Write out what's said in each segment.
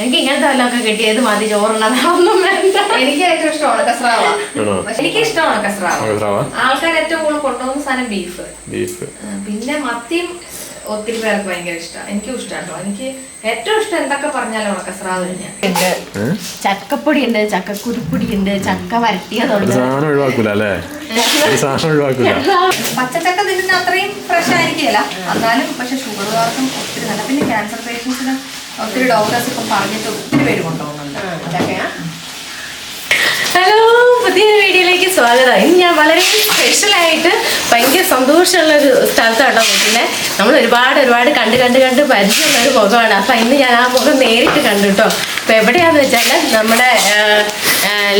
എനിക്ക് ഇങ്ങനത്തെ വല്ലതൊക്കെ കിട്ടിയത് മതി ചോറുള്ളതൊന്നും വേണ്ട. എനിക്ക് ഏറ്റവും ഇഷ്ടമാണ് ഉണക്കസ്രാവ. എനിക്ക് ഇഷ്ടമാണ് ഉണക്കസ്രാവ. കസ്രാവ? ആൾക്കാർ ഏറ്റവും കൂടുതൽ കൊണ്ടുപോകുന്ന സാധനം ബീഫ്. ബീഫ്. പിന്നെ മത്തിയും ഒത്തിരി പേർക്ക് ഭയങ്കര ഇഷ്ടമാണ് എനിക്കും ഇഷ്ടമാണ് കേട്ടോ എനിക്ക് ഏറ്റവും ഇഷ്ടം എന്തൊക്കെ പറഞ്ഞാലും ഉണക്കസ്രാവ് തന്നെയാണ് ഉണ്ട് ചക്കപ്പൊടി ഉണ്ട് ചക്കക്കുരുപ്പൊടി ഉണ്ട് ചക്ക വരട്ടിയതുണ്ട് സാധനം ഒഴിവാക്കൂല അല്ലേ? ഒരു സാധനം ഒഴിവാക്കൂല. പച്ചച്ചക്ക തിന്നുന്ന അത്രയും ഫ്രഷ് ആയിരിക്കില്ല എന്നാലും പക്ഷെ ഷുഗറുകാർക്കും ഒത്തിരി നല്ല. പിന്നെ ക്യാൻസർ പേഷ്യൻസിന് ഒത്തിരി ഡോക്ടേഴ്സ് ഇപ്പം പറഞ്ഞിട്ട് ഒത്തിരി പേര് കൊണ്ടുപോകുന്നുണ്ട്. ഹലോ പുതിയൊരു വീഡിയോയിലേക്ക് സ്വാഗതം. ഇന്ന് ഞാൻ വളരെ സ്പെഷ്യലായിട്ട് ഭയങ്കര സന്തോഷമുള്ള ഒരു സ്ഥലത്താണോ നിൽക്കുന്നത് നമ്മൾ ഒരുപാട് ഒരുപാട് കണ്ട് കണ്ട് കണ്ട് പരിചയമുള്ള ഒരു മുഖമാണ്. അപ്പം ഇന്ന് ഞാൻ ആ മുഖം നേരിട്ട് കണ്ടു കേട്ടോ എവിടെയാന്ന് വെച്ചാൽ നമ്മുടെ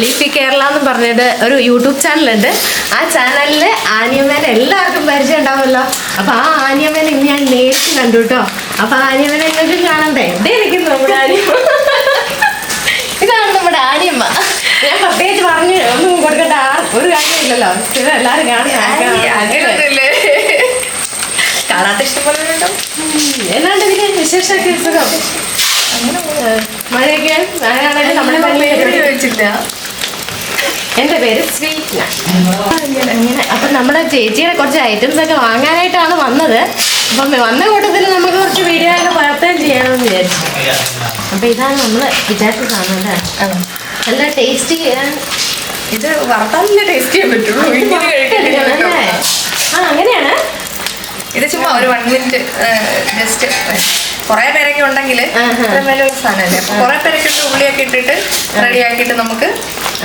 ലീഫി കേരള എന്ന് പറഞ്ഞത് ഒരു യൂട്യൂബ് ചാനലുണ്ട്. ആ ചാനലിൽ ആനിയമ്മേനെ എല്ലാവർക്കും പരിചയം ഉണ്ടാവുമല്ലോ. അപ്പം ആ ആനിയമ്മേനെ ഇന്ന് ഞാൻ നേരിട്ട് കണ്ടു കേട്ടോ അപ്പം ആനിയമ്മേനെ നിങ്ങൾക്ക് കാണണ്ടേ? എവിടെ ഇരിക്കുന്നു നമ്മുടെ ആനിയമ്മ? ഇതാണ് നമ്മുടെ ആര്യമ്മ ഞാൻ പ്രത്യേകിച്ച് പറഞ്ഞു ഒന്നും കൊടുക്കേണ്ട. ഒരു കാര്യമില്ലല്ലോ. ഇത് എല്ലാരും അങ്ങനെയൊന്നുമില്ലേ കാണാത്ത ഇഷ്ടംപോലെ എന്നാണ്ട് പിന്നെ വിശേഷമൊക്കെ സുഖം. മഴയൊക്കെ? മഴയാണെങ്കിൽ പള്ളിയിൽ ചോദിച്ചില്ല? എന്റെ പേര് സ്വീറ്റ്ന. അങ്ങനെ അപ്പം നമ്മുടെ ചേച്ചിയുടെ കുറച്ച് ഐറ്റംസ് ഒക്കെ വാങ്ങാനായിട്ടാണ് വന്നത്. അപ്പം വന്ന കൂട്ടത്തിൽ നമുക്ക് കുറച്ച് വീഡിയോ ഒക്കെ പകർത്തുകയും ചെയ്യണമെന്ന് വിചാരിച്ചു. അപ്പം ഇതാണ് നമ്മൾ വിചാരിച്ച സാധനം അല്ലേ? നല്ല ടേസ്റ്റി ഇത് വറുത്താലല്ലേ ടേസ്റ്റ് ചെയ്യാൻ പറ്റുള്ളൂ. ആ അങ്ങനെയാണ്. ഇത് ചുമ്മാ ഒരു വൺ മിനിറ്റ് ജസ്റ്റ് കുറെ പേരൊക്കെ ഉണ്ടെങ്കിൽ. വലിയൊരു സാധനമല്ലേ? അപ്പൊ കുറെ പേരൊക്കെ ഇട്ട് ഉള്ളിയൊക്കെ ഇട്ടിട്ട് റെഡി ആക്കിയിട്ട് നമുക്ക്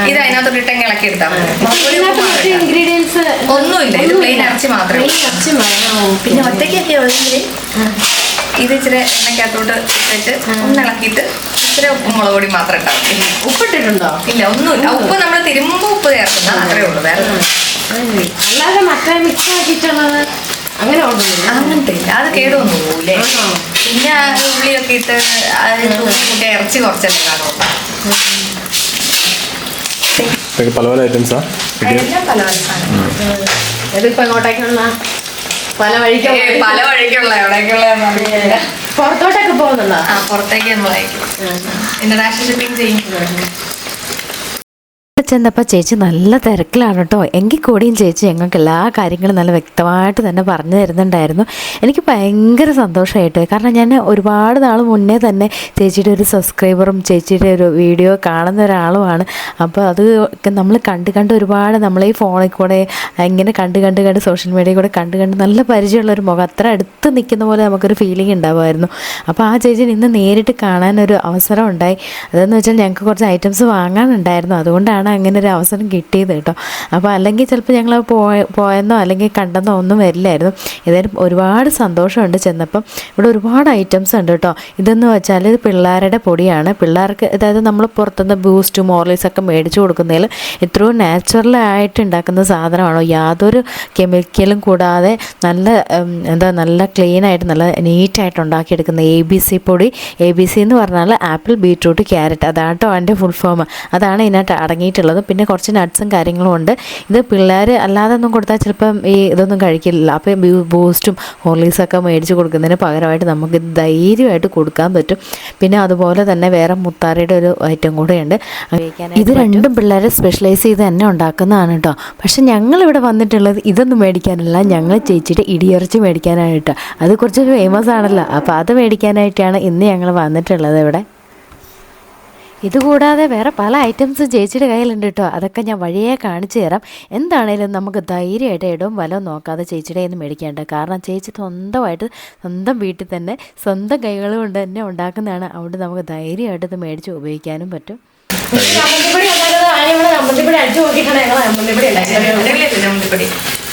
ഇത് അതിനകത്തോട്ട് ഇട്ടെങ്കിൽ ഇളക്കി എടുത്താൽ ഒന്നുമില്ല. ഇത് പ്ലെയിൻ ഇറച്ചി മാത്രമേ പിന്നെ ഒറ്റയ്ക്കൊക്കെ ഉള്ളെങ്കിൽ ഇത് ഇച്ചിരി എണ്ണയ്ക്കകത്തോട്ട് ഇട്ടിട്ട് ഒന്ന് ഇളക്കിയിട്ട് ഇച്ചിരി ഉപ്പും മുളക് പൊടി മാത്രം ഇട്ടാൽ മതി. ഉപ്പിട്ടിട്ടുണ്ടോ? ഇല്ല ഒന്നുമില്ല. ഉപ്പ്. നമ്മൾ തിരുമ്പോ ഉപ്പ് ചേർക്കുന്ന അത്രേ ഉള്ളൂ. വേറെ. അല്ലാതെ മറ്റേ മിക്സ് ആക്കിയിട്ടുള്ളത് അങ്ങനെ ഉണ്ടല്ലോ അങ്ങനത്തെ ഇല്ല അത് കേടൊന്നും പോകൂലേ. പിന്നെ ഉള്ളിയൊക്കെ ഇട്ട് അതിന് കൂട്ടി ഇറച്ചി കുറച്ചല്ലേ കാണുള്ളൂ. പല പല ഐറ്റംസാ എല്ലാം പല പല സാധനം ഇതിപ്പോ എങ്ങോട്ടേക്കുള്ള പല വഴിക്കും പല വഴിക്കുള്ള എവിടേക്കുള്ള പുറത്തോട്ടൊക്കെ പോകുന്നുണ്ടോ? ആ പുറത്തേക്ക് നമ്മൾ അയക്കും ഇന്റർനാഷണൽ ഷിപ്പിംഗ് ചെയ്യും ചെന്നപ്പോൾ ചേച്ചി നല്ല തിരക്കിലാണ് കേട്ടോ എങ്കിൽ കൂടിയും ചേച്ചി ഞങ്ങൾക്ക് എല്ലാ കാര്യങ്ങളും നല്ല വ്യക്തമായിട്ട് തന്നെ പറഞ്ഞു തരുന്നുണ്ടായിരുന്നു. എനിക്ക് ഭയങ്കര സന്തോഷമായിട്ട്. കാരണം ഞാൻ ഒരുപാട് നാൾ മുന്നേ തന്നെ ചേച്ചിയുടെ ഒരു സബ്സ്ക്രൈബറും ചേച്ചിയുടെ ഒരു വീഡിയോ കാണുന്ന ഒരാളുമാണ്. അപ്പോൾ അത് നമ്മൾ കണ്ട് കണ്ട് ഒരുപാട് നമ്മളെ ഈ ഫോണിൽ കൂടെ ഇങ്ങനെ കണ്ട് കണ്ട് കണ്ട് സോഷ്യൽ മീഡിയയിൽ കൂടെ കണ്ട് കണ്ട് നല്ല പരിചയമുള്ള ഒരു മുഖം. അത്ര അടുത്ത് നിൽക്കുന്ന പോലെ നമുക്കൊരു ഫീലിംഗ് ഉണ്ടാവുമായിരുന്നു. അപ്പോൾ ആ ചേച്ചിനെ ഇന്ന് നേരിട്ട് കാണാനൊരു അവസരം ഉണ്ടായി. അതെന്ന് വെച്ചാൽ ഞങ്ങൾക്ക് കുറച്ച് ഐറ്റംസ് വാങ്ങാനുണ്ടായിരുന്നു. അതുകൊണ്ടാണ് അങ്ങനെ ഒരു അവസരം കിട്ടിയത് കേട്ടോ. അപ്പോൾ അല്ലെങ്കിൽ ചിലപ്പോൾ ഞങ്ങൾ പോയ പോയെന്നോ അല്ലെങ്കിൽ കണ്ടെന്നോ ഒന്നും വരില്ലായിരുന്നു. ഏതായാലും ഒരുപാട് സന്തോഷമുണ്ട് ചെന്നപ്പം. ഇവിടെ ഒരുപാട് ഐറ്റംസ് ഉണ്ട് കേട്ടോ. ഇതെന്ന് വെച്ചാൽ ഇത് പിള്ളേരുടെ പൊടിയാണ്. പിള്ളേർക്ക് അതായത് നമ്മൾ പുറത്തുനിന്ന് ബൂസ്റ്റ് മോർലീസ് ഒക്കെ മേടിച്ചു കൊടുക്കുന്നതിൽ എത്രയോ നാച്ചുറലായിട്ട് ഉണ്ടാക്കുന്ന സാധനമാണോ. യാതൊരു കെമിക്കലും കൂടാതെ നല്ല എന്താ നല്ല ക്ലീൻ ആയിട്ട് നല്ല നീറ്റായിട്ട് ഉണ്ടാക്കിയെടുക്കുന്ന എ ബി സി പൊടി. എ ബി സി എന്ന് പറഞ്ഞാൽ ആപ്പിൾ ബീറ്റ്റൂട്ട് ക്യാരറ്റ്. അതാട്ടോ അതിന്റെ ഫുൾ ഫോം അതാണ് ഇതിനകത്ത് അടങ്ങിയിട്ടുള്ളത് പിന്നെ കുറച്ച് നട്ട്സും കാര്യങ്ങളും ഉണ്ട്. ഇത് പിള്ളേർ അല്ലാതെ ഒന്നും കൊടുത്താൽ ചിലപ്പം ഈ ഇതൊന്നും കഴിക്കില്ല. അപ്പം ബൂസ്റ്റും ഹോർലിക്സൊക്കെ മേടിച്ച് കൊടുക്കുന്നതിന് പകരമായിട്ട് നമുക്ക് ധൈര്യമായിട്ട് കൊടുക്കാൻ പറ്റും. പിന്നെ അതുപോലെ തന്നെ വേറെ മുത്താറയുടെ ഒരു ഐറ്റം കൂടെയുണ്ട്. ഇത് രണ്ടും പിള്ളേരെ സ്പെഷ്യലൈസ് ചെയ്ത് തന്നെ ഉണ്ടാക്കുന്നതാണ് കേട്ടോ പക്ഷെ ഞങ്ങളിവിടെ വന്നിട്ടുള്ളത് ഇതൊന്നും മേടിക്കാനല്ല. ഞങ്ങൾ ചേച്ചിയുടെ ഇടിയിറച്ചി മേടിക്കാനാണ് കേട്ടോ അത് കുറച്ച് ഫേമസ് ആണല്ലോ. അപ്പോൾ അത് മേടിക്കാനായിട്ടാണ് ഇന്ന് ഞങ്ങൾ വന്നിട്ടുള്ളത് ഇവിടെ. ഇതുകൂടാതെ വേറെ പല ഐറ്റംസും ചേച്ചിയുടെ കയ്യിലുണ്ട് കേട്ടോ. അതൊക്കെ ഞാൻ വഴിയെ കാണിച്ചു തരാം. എന്താണേലും നമുക്ക് ധൈര്യമായിട്ട് ഇടവും വലവും നോക്കാതെ ചേച്ചിയുടെ കയ്യിൽ നിന്ന് മേടിക്കേണ്ട. കാരണം ചേച്ചി സ്വന്തമായിട്ട് സ്വന്തം വീട്ടിൽ തന്നെ സ്വന്തം കൈകൾ കൊണ്ട് തന്നെ ഉണ്ടാക്കുന്നതാണ്. അതുകൊണ്ട് നമുക്ക് ധൈര്യമായിട്ട് ഇത് മേടിച്ച് ഉപയോഗിക്കാനും പറ്റും.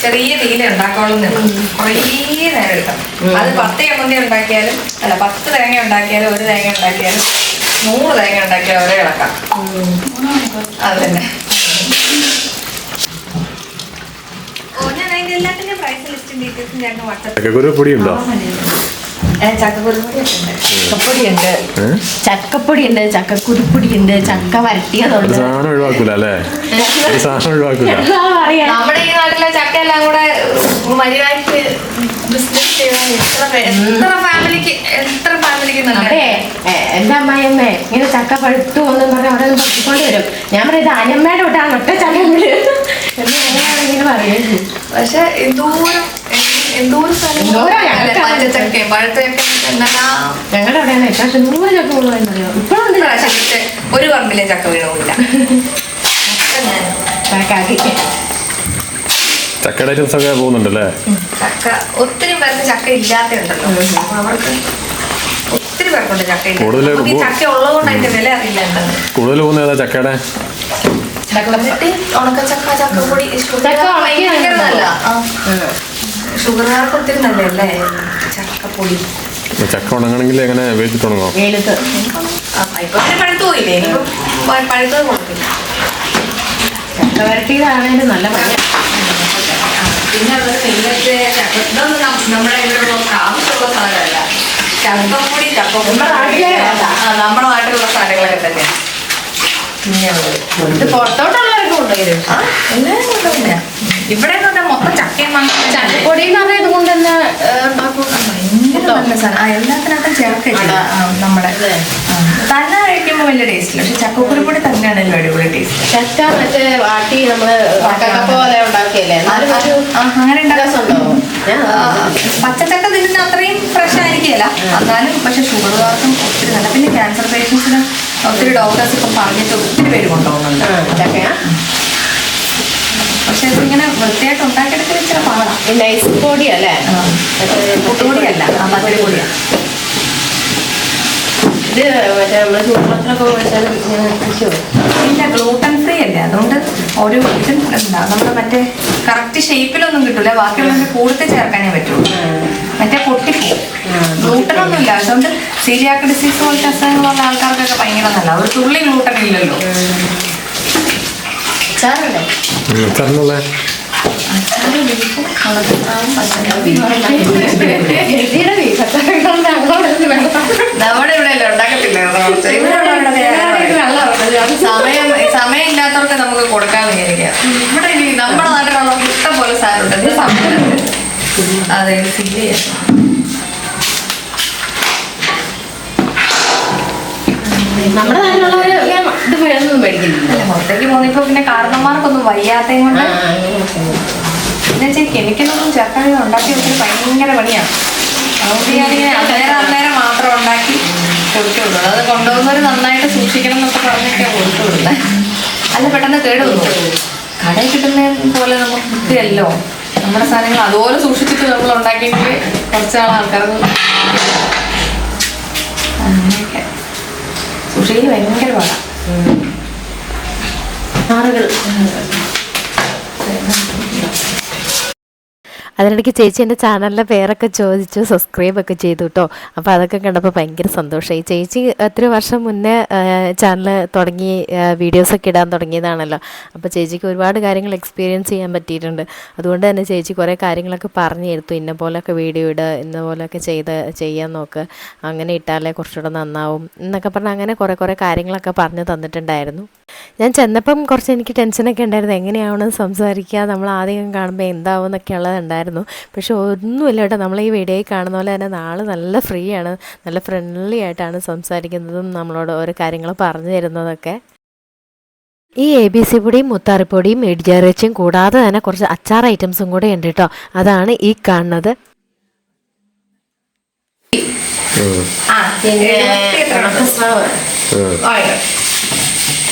ചെറിയ തീല ഉണ്ടാക്കോളും കുറേ നേരം എടുക്കണം അത് പത്ത് ചമ്മന്തി ഉണ്ടാക്കിയാലും അല്ല പത്ത് തേങ്ങ ഉണ്ടാക്കിയാലും ഒരു തേങ്ങ ഉണ്ടാക്കിയാലും നൂറ് തേങ്ങ ഉണ്ടാക്കി അവരെ ഇളക്കാം. അത് തന്നെ ചക്കക്കുരു ഉണ്ട്. ചക്കപ്പൊടിയുണ്ട് ചക്കക്കുരുപ്പൊടിയുണ്ട് ചക്കപ്പൊടി ഉണ്ട്. ചക്കക്കുരുപ്പൊടി ഉണ്ട് ചക്ക വരട്ടിയതുണ്ട് സാധനം ഒഴിവാക്കൂല അല്ലേ? സാധനം ഒഴിവാക്കൂല. നമ്മുടെ ഈ നാട്ടിലെ ചക്ക എല്ലാം കൂടെ മര്യാദയ്ക്ക് ബിസിനസ് ചെയ്യാൻ എത്ര പേ- എത്ര ഫാമിലിക്ക് എത്ര ഫാമിലിക്ക് നല്ല എന്റെ അമ്മായിയമ്മേ ഇങ്ങനെ ചക്ക പഴുത്തു എന്നും പറഞ്ഞ് അവിടെ നിന്ന് പൊട്ടിക്കൊണ്ട് വരും. ഞാൻ പറയും ഇത് അനിയമ്മയുടെ വിട്ടാണ് ഒറ്റ ചക്കങ്ങൾ എന്ന് പക്ഷെ എന്തോരം എന്തോരം സ്ഥലം എന്തോരം ഞങ്ങൾക്ക് പച്ചച്ചക്കയും പഴുത്തച്ചക്കയും എന്തെല്ലാം ഞങ്ങളുടെ അവിടെ നൂറ് ചക്ക ഇപ്പോഴുണ്ട് ഒരു പറമ്പിലെ ചക്ക വീഴവും ഇല്ല ഞാൻ ചക്കാക്കി. ചക്കയുടെ ഐറ്റംസ് ഒക്കെ പോകുന്നുണ്ടല്ലേ ചക്ക. ഒത്തിരി പേർക്ക് ചക്ക ഇല്ലാത്തതുണ്ടല്ലോ. അപ്പൊ അവർക്ക് ഒത്തിരി പേർക്കുണ്ട് ചക്ക ഇല്ല കൂടുതൽ നമുക്ക് ഈ ചക്ക ഉള്ളതുകൊണ്ട് അതിന്റെ വില അറിയില്ല എന്താണ് കൂടുതൽ പോകുന്ന ഏതാ ചക്കയുടെ? ഉണക്കച്ചക്ക ചക്കപ്പൊടി ചക്ക ഉണക്കി ഭയങ്കര അങ്ങനെ നല്ല ഷുഗറുകാർക്ക് ഒത്തിരി നല്ലതല്ലേ? ചക്കപ്പൊടി ചക്ക ഉണങ്ങണമെങ്കിൽ എങ്ങനെ വേവിച്ചിട്ട് ഉണങ്ങോ? വെയിലത്ത്. ആ, ഇപ്പൊ പിന്നെ പഴുത്തു പോയില്ലേ? ഇനിയിപ്പം പ- പഴുത്തത് കൊടുക്കില്ല. ചക്ക വരട്ടിയതാണേലും നല്ല പണി പിന്നെ ഇതൊന്നും നം- നമ്മുടെ ഇവിടെ ഉള്ള ആവശ്യമുള്ള സാധനമല്ല. കൂടി ചപ്പം നമ്മുടെ നാട്ടിലുള്ള സാധനങ്ങളൊക്കെ തന്നെയാണ് ഉള്ളത് ഇത് പുറത്തോട്ടുള്ളവർക്ക് കൊണ്ടുവരും ഇവിടെ മൊത്തം ചക്കയും മാങ്ങ ചക്കപ്പൊടി എന്ന് പറഞ്ഞാൽ ഇതുകൊണ്ട് തന്നെ എല്ലാത്തിനകത്തും ചേർക്കില്ല. നമ്മുടെ തന്നെ കഴിക്കുമ്പോൾ വലിയ ടേസ്റ്റില്ല പക്ഷെ ചക്കക്കുരുപ്പൊടി തന്നെയാണല്ലോ അടിപൊളി ടേസ്റ്റ് ചക്ക മറ്റേ വാട്ടി നമ്മൾ കപ്പ പോലെ ഉണ്ടാക്കിയല്ലേ എന്നാലും ഒരു അങ്ങനെ പച്ചച്ചക്ക തിന്നുന്ന അത്രയും ഫ്രഷ് ആയിരിക്കില്ല എന്നാലും പക്ഷെ ഷുഗറുകാർക്കും ഒത്തിരി നല്ല പിന്നെ ക്യാൻസർ പേഷ്യൻസിന് ഒത്തിരി ഡോക്ടേഴ്സ് ഇപ്പം പറഞ്ഞിട്ട് ഒത്തിരി പേര് കൊണ്ടുപോകുന്നുണ്ട്. അതൊക്കെയാ പക്ഷെ ഇതിങ്ങനെ വൃത്തിയായിട്ട് ഉണ്ടാക്കിയെടുക്കുന്ന ഇച്ചിരി പാടാം. നൈസ് പൊടിയല്ലേ? പുട്ടുപൊടിയല്ല ആ പച്ചപ്പൊടിയാണ് ഇത് മറ്റേ ചൂടുവെള്ളത്തിലൊക്കെ? ഇല്ല ഗ്ലൂട്ടൻ ഫ്രീ അല്ലേ? അതുകൊണ്ട് ഒരു ഇത് എന്താ നമ്മുടെ മറ്റേ കറക്റ്റ് ഷേപ്പിലൊന്നും കിട്ടൂല. ബാക്കിയുള്ളതിന്റെ കൂടുതൽ ചേർക്കാനേ പറ്റുള്ളൂ. മറ്റേ പൊട്ടിപ്പോവും ഗ്ലൂട്ടൻ ഒന്നുമില്ല അതുകൊണ്ട് സീരിയാക്ക് ഡിസീസ് പോലത്തെ അസുഖങ്ങളുള്ള ആൾക്കാർക്കൊക്കെ ഭയങ്കര നല്ല ഒരു തുള്ളി ഗ്ലൂട്ടൻ ഇല്ലല്ലോ. നമ്മുടെ ഇവിടെ അല്ലേ സമയം സമയമില്ലാത്തവർക്ക് നമുക്ക് കൊടുക്കാൻ വിചാരിക്കാം ഇവിടെ ഇനി നമ്മുടെ നാട്ടിലുള്ള ഇഷ്ടം പോലെ സാധനമുണ്ട് അതെ ചെയ്യാം. നമ്മുടെ നാട്ടിലുള്ളവര് ഞാൻ ഇത് വേണമെന്നും മേടിക്കുന്നില്ല. പുറത്തേക്ക് പോകുന്നിപ്പോ പിന്നെ കാരണന്മാർക്കൊന്നും വയ്യാത്തയും കൊണ്ട് എന്നുവെച്ചാൽ വെച്ചാൽ കെമിക്കലൊന്നും ചേർക്കാതെ ഉണ്ടാക്കി വെച്ചാൽ ഭയങ്കര പണിയാണ് അതുകൊണ്ട് ഞാനിങ്ങനെ അന്നേരം അന്നേരം കൊടുത്തുള്ളൂ അത് കൊണ്ടുപോകുന്നവർ നന്നായിട്ട് സൂക്ഷിക്കണം എന്നൊക്കെ പറഞ്ഞൊക്കെ കൊടുത്തുള്ളൂ അല്ല പെട്ടെന്ന് കേട് വന്നു. കടയിൽ കിട്ടുന്ന പോലെ നമുക്ക് കിട്ടിയല്ലോ നമ്മുടെ സാധനങ്ങൾ അതുപോലെ സൂക്ഷിച്ചിട്ട് നമ്മൾ ഉണ്ടാക്കിയെങ്കിൽ കുറച്ചാൾ ആൾക്കാർക്ക് അങ്ങനെയൊക്കെ. സൂക്ഷിക്കൽ ഭയങ്കര പാടാണ് ആറുകൾ അതിനിടയ്ക്ക് ചേച്ചി എന്റെ ചാനലിന്റെ പേരൊക്കെ ചോദിച്ചു സബ്സ്ക്രൈബ് ഒക്കെ ചെയ്തു കേട്ടോ അപ്പോൾ അതൊക്കെ കണ്ടപ്പോൾ ഭയങ്കര സന്തോഷമായി ചേച്ചി എത്ര വർഷം മുന്നേ ചാനൽ തുടങ്ങി വീഡിയോസൊക്കെ ഇടാൻ തുടങ്ങിയതാണല്ലോ. അപ്പോൾ ചേച്ചിക്ക് ഒരുപാട് കാര്യങ്ങൾ എക്സ്പീരിയൻസ് ചെയ്യാൻ പറ്റിയിട്ടുണ്ട്. അതുകൊണ്ട് തന്നെ ചേച്ചി കുറേ കാര്യങ്ങളൊക്കെ പറഞ്ഞു തരുത്തു ഇന്ന പോലെയൊക്കെ വീഡിയോ ഇടുക ഇന്ന പോലെയൊക്കെ ചെയ്ത് ചെയ്യാൻ നോക്ക്. അങ്ങനെ ഇട്ടാലേ കുറച്ചുകൂടെ നന്നാവും എന്നൊക്കെ പറഞ്ഞ് അങ്ങനെ കുറേ കുറേ കാര്യങ്ങളൊക്കെ പറഞ്ഞു തന്നിട്ടുണ്ടായിരുന്നു. ഞാൻ ചെന്നപ്പം കുറച്ച് എനിക്ക് ടെൻഷനൊക്കെ ഉണ്ടായിരുന്നു. എങ്ങനെയാവണം സംസാരിക്കുക നമ്മൾ ആദ്യം കാണുമ്പോൾ എന്താവും എന്നൊക്കെ ഉള്ളതുണ്ടായിരുന്നു പക്ഷെ ഒന്നുമില്ല കേട്ടോ. നമ്മൾ ഈ വീഡിയോയിൽ കാണുന്ന പോലെ തന്നെ നാളെ നല്ല ഫ്രീ ആണ് നല്ല ഫ്രണ്ട്ലി ആയിട്ടാണ് സംസാരിക്കുന്നതും നമ്മളോട് ഓരോ കാര്യങ്ങൾ പറഞ്ഞു തരുന്നതൊക്കെ. ഈ എ ബി സി പൊടിയും മുത്താറിപ്പൊടിയും ഇടിജാറിച്ചും കൂടാതെ തന്നെ കുറച്ച് അച്ചാർ ഐറ്റംസും കൂടെ ഉണ്ട് കേട്ടോ. അതാണ് ഈ കാണുന്നത്.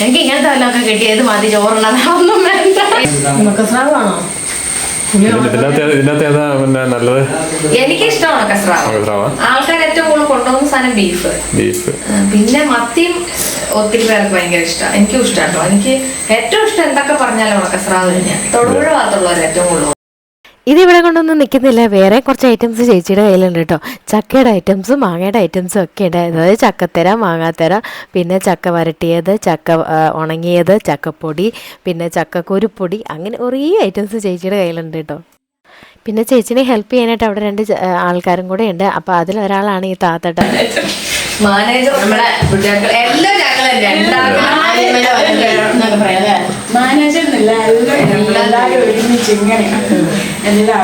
എനിക്ക് ഇങ്ങനത്തെ വല്ലതൊക്കെ കിട്ടിയത് മതി. ഉണക്കസ്രാവാണോ ഇതിനകത്ത് ഏതാ- ഇതിനകത്ത് ഏതാ പിന്നെ നല്ലത്? എനിക്ക് ഇഷ്ടമാണ് കസ്രാവ്? ആൾക്കാർ ഏറ്റവും കൂടുതൽ കൊണ്ടുപോകുന്ന സാധനം ബീഫ്. ബീഫ്. പിന്നെ മത്തിയും ഒത്തിരി പേർക്ക് ഭയങ്കര ഇഷ്ടമാണ് എനിക്കും ഇഷ്ടമാണ് എനിക്ക് ഏറ്റവും ഇഷ്ടം എന്തൊക്കെ പറഞ്ഞാലും ഉണക്കസ്രാവ് തന്നെയാണ് തൊടുപുഴ ഭാഗത്തുള്ളവർ ഏറ്റവും കൂടുതൽ ഇതിവിടെ കൊണ്ടൊന്നും നിൽക്കുന്നില്ല വേറെ കുറച്ച് ഐറ്റംസ് ചേച്ചിയുടെ കയ്യിലുണ്ട് കേട്ടോ ചക്കയുടെ ഐറ്റംസും മാങ്ങയുടെ ഐറ്റംസും ഒക്കെ ഉണ്ട്. അതായത് ചക്കത്തര മാങ്ങാത്തര പിന്നെ ചക്ക വരട്ടിയത് ചക്ക ഉണങ്ങിയത് ചക്കപ്പൊടി പിന്നെ ചക്കക്കുരുപ്പൊടി അങ്ങനെ കുറേ ഐറ്റംസ് ചേച്ചിയുടെ കയ്യിലുണ്ട് കേട്ടോ പിന്നെ ചേച്ചിനെ ഹെൽപ്പ് ചെയ്യാനായിട്ട് അവിടെ രണ്ട് ആൾക്കാരും കൂടെ ഉണ്ട്. അപ്പോൾ അതിലൊരാളാണ് ഈ താത്തട്ട. മാനേജർ നമ്മുടെ ഞങ്ങൾ എല്ലാം എന്നൊക്കെ പറയാം എല്ലാവരും ഒരുമിച്ച് ഇങ്ങനെയാണ് എല്ലാം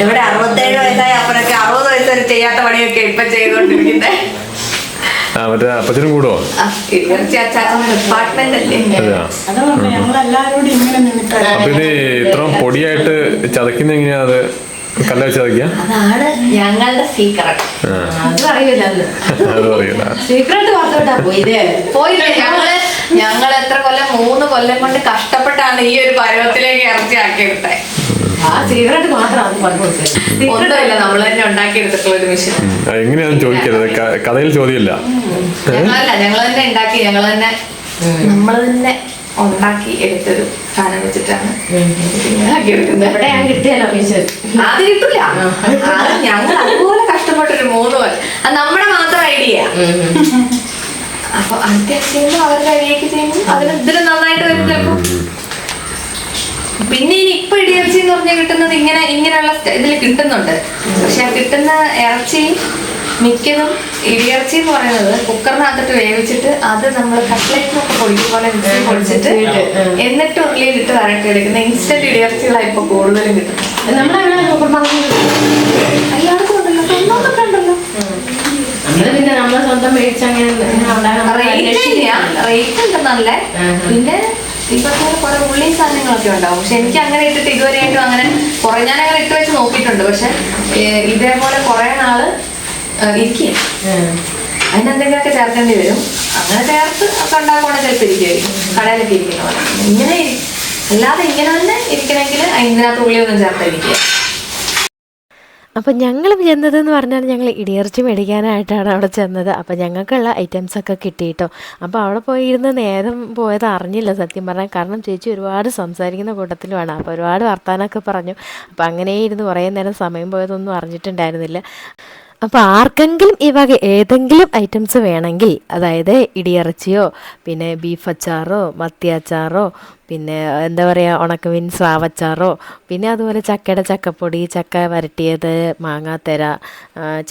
ഇവിടെ അറുപത്തേഴ് വയസ്സായ അപ്പനൊക്കെ അറുപത് വയസ്സ് ചെയ്യാത്ത പണിയൊക്കെ ഇപ്പൊ ചെയ്തോണ്ടിരിക്കുന്നേ. മറ്റേ അപ്പച്ചനും കൂടോ അപ്പൊ ഇത് ഇത്രയും പൊടിയായിട്ട് ചതക്കുന്ന എങ്ങനെയാ അത്? കല്ല വെച്ച് അതാണ് ഞങ്ങളുടെ സീക്രട്ട് അത് അറിയില്ല സീക്രട്ട് പുറത്തോട്ടാ പോയില്ലേ പോയില്ല? ഞങ്ങൾ ഞങ്ങൾ എത്ര കൊല്ലം മൂന്ന് കൊല്ലം കൊണ്ട് കഷ്ടപ്പെട്ടാണ് ഈ ഒരു പരുവത്തിലേക്ക് ഇറച്ചി ആക്കിയെടുത്തത് ആ സീക്രട്ട് മാത്രം അത് പറഞ്ഞു കൊടുത്തത് ഒന്നുമില്ല നമ്മൾ തന്നെ ഉണ്ടാക്കിയെടുത്തിട്ടുള്ള ഒരു മിഷൻ. ചോദിക്കരുത്. കഥയിൽ ചോദ്യമില്ല. ഞങ്ങളല്ല ഞങ്ങൾ തന്നെ ഉണ്ടാക്കി ഞങ്ങൾ തന്നെ നമ്മൾ തന്നെ. ഉണ്ടാക്കി എടുത്തൊരു സാധനം വെച്ചിട്ടാണ് അത് കിട്ടില്ല അത് ഞങ്ങൾ അതുപോലെ കഷ്ടപ്പെട്ടൊരു മൂന്ന് വർഷം അത് നമ്മുടെ മാത്രം ഐഡിയ അപ്പൊ അത്യാവശ്യം ചെയ്യുമ്പോൾ അവരുടെ ഐഡിയക്ക് ചെയ്യുമ്പോൾ അതിന് ഇതിലും നന്നായിട്ട് വരും പിന്നെ ഇനി ഇപ്പൊ ഇടിയിറച്ചി എന്ന് പറഞ്ഞാൽ കിട്ടുന്നത് ഇങ്ങനെ ഇങ്ങനെയുള്ള ഇതിൽ കിട്ടുന്നുണ്ട്. പക്ഷെ ആ കിട്ടുന്ന ഇറച്ചി മിക്കതും ഇടിയിറച്ചി എന്ന് പറയുന്നത് കുക്കറിനകത്തിട്ട് വേവിച്ചിട്ട് അത് നമ്മൾ കട്ട്ലറ്റിനൊക്കെ പൊടിക്കും പോലെ മിക്സി പൊടിച്ചിട്ട് എന്നിട്ട് ഉള്ളിയിലിട്ട് വരട്ടിയെടുക്കുന്ന ഇൻസ്റ്റന്റ് ഇടിയിറച്ചികളാണ് ഇപ്പൊ കൂടുതലും കിട്ടുന്നത്. നമ്മുടെ അവിടെ സൂപ്പർ മാർക്കറ്റ് പിന്നെ നമ്മളെ സ്വന്തം മേടിച്ച് അങ്ങനെ ഉണ്ടാകാൻ നമ്മൾ റേറ്റ് ഉണ്ട് നല്ല. പിന്നെ ഇപ്പത്തെ കുറെ ഉള്ളി സാധനങ്ങളൊക്കെ ഉണ്ടാവും. പക്ഷെ എനിക്ക് അങ്ങനെ ഇട്ടിട്ട് ഇതുവരെയായിട്ടും അങ്ങനെ കുറെ ഞാൻ അങ്ങനെ ഇട്ട് വെച്ച് നോക്കിയിട്ടുണ്ട്. പക്ഷെ ഇതേപോലെ കുറെ നാൾ ഇരിക്കും. അതിനെന്തെങ്കിലുമൊക്കെ ചേർക്കേണ്ടി വരും. അങ്ങനെ ചേർത്ത് ഉണ്ടാക്കുവാണെങ്കിൽ ചിലപ്പോൾ ഇരിക്കുമായിരിക്കും കടയിലൊക്കെ ഇരിക്കുന്ന പോലെ. ഇങ്ങനെ അല്ലാതെ ഇങ്ങനെ തന്നെ ഇരിക്കണമെങ്കിൽ ഇതിനകത്ത് ഉള്ളിയൊന്നും ചേർത്തിരിക്കുക. അപ്പം ഞങ്ങൾ ചെന്നതെന്ന് പറഞ്ഞാൽ ഞങ്ങൾ ഇടിയിറച്ചി മേടിക്കാനായിട്ടാണ് അവിടെ ചെന്നത്. അപ്പം ഞങ്ങൾക്കുള്ള ഐറ്റംസൊക്കെ കിട്ടിയിട്ടോ. അപ്പോൾ അവിടെ പോയിരുന്ന് നേരം പോയത് അറിഞ്ഞില്ല സത്യം പറഞ്ഞാൽ. കാരണം ചേച്ചി ഒരുപാട് സംസാരിക്കുന്ന കൂട്ടത്തിലുമാണ്. അപ്പോൾ ഒരുപാട് വർത്തമാനമൊക്കെ പറഞ്ഞു. അപ്പോൾ അങ്ങനെ ഇരുന്ന് കുറേ നേരം സമയം പോയതൊന്നും അറിഞ്ഞിട്ടുണ്ടായിരുന്നില്ല. അപ്പോൾ ആർക്കെങ്കിലും ഈ വക ഏതെങ്കിലും ഐറ്റംസ് വേണമെങ്കിൽ അതായത് ഇടിയിറച്ചിയോ പിന്നെ ബീഫ് അച്ചാറോ മത്തി അച്ചാറോ പിന്നെ എന്താ പറയുക ഉണക്കമീൻ സ്രാവച്ചാറോ പിന്നെ അതുപോലെ ചക്കയുടെ ചക്കപ്പൊടി ചക്ക വരട്ടിയത് മാങ്ങാത്തര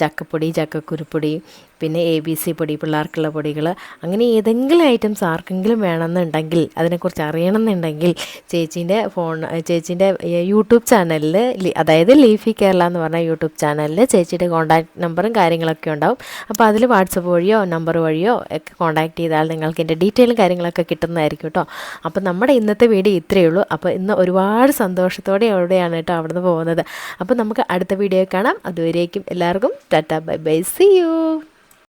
ചക്കപ്പൊടി ചക്കക്കുരുപ്പൊടി പിന്നെ എ ബി സി പൊടി പിള്ളേർക്കുള്ള പൊടികൾ. അങ്ങനെ ഏതെങ്കിലും ഐറ്റംസ് ആർക്കെങ്കിലും വേണമെന്നുണ്ടെങ്കിൽ അതിനെക്കുറിച്ച് അറിയണമെന്നുണ്ടെങ്കിൽ ചേച്ചീന്റെ ഫോൺ ചേച്ചീന്റെ യൂട്യൂബ് ചാനലിൽ അതായത് ലീഫി കേരള എന്ന് പറഞ്ഞ യൂട്യൂബ് ചാനലിൽ ചേച്ചിയുടെ കോൺടാക്ട് നമ്പറും കാര്യങ്ങളൊക്കെ ഉണ്ടാവും. അപ്പോൾ അതിൽ വാട്സപ്പ് വഴിയോ നമ്പർ വഴിയോ ഒക്കെ കോൺടാക്ട് ചെയ്താൽ നിങ്ങൾക്ക് എന്റെ ഡീറ്റെയിലും കാര്യങ്ങളൊക്കെ കിട്ടുന്നതായിരിക്കും കേട്ടോ. അപ്പോൾ നമ്മുടെ ഇന്നത്തെ വീഡിയോ ഇത്രയേ ഉള്ളൂ. അപ്പോൾ ഇന്ന് ഒരുപാട് സന്തോഷത്തോടെ അവിടെയാണ് കേട്ടോ അവിടുന്ന് പോകുന്നത്. അപ്പോൾ നമുക്ക് അടുത്ത വീഡിയോ കാണാം. അതുവരേക്കും എല്ലാവർക്കും tata bye bye. See you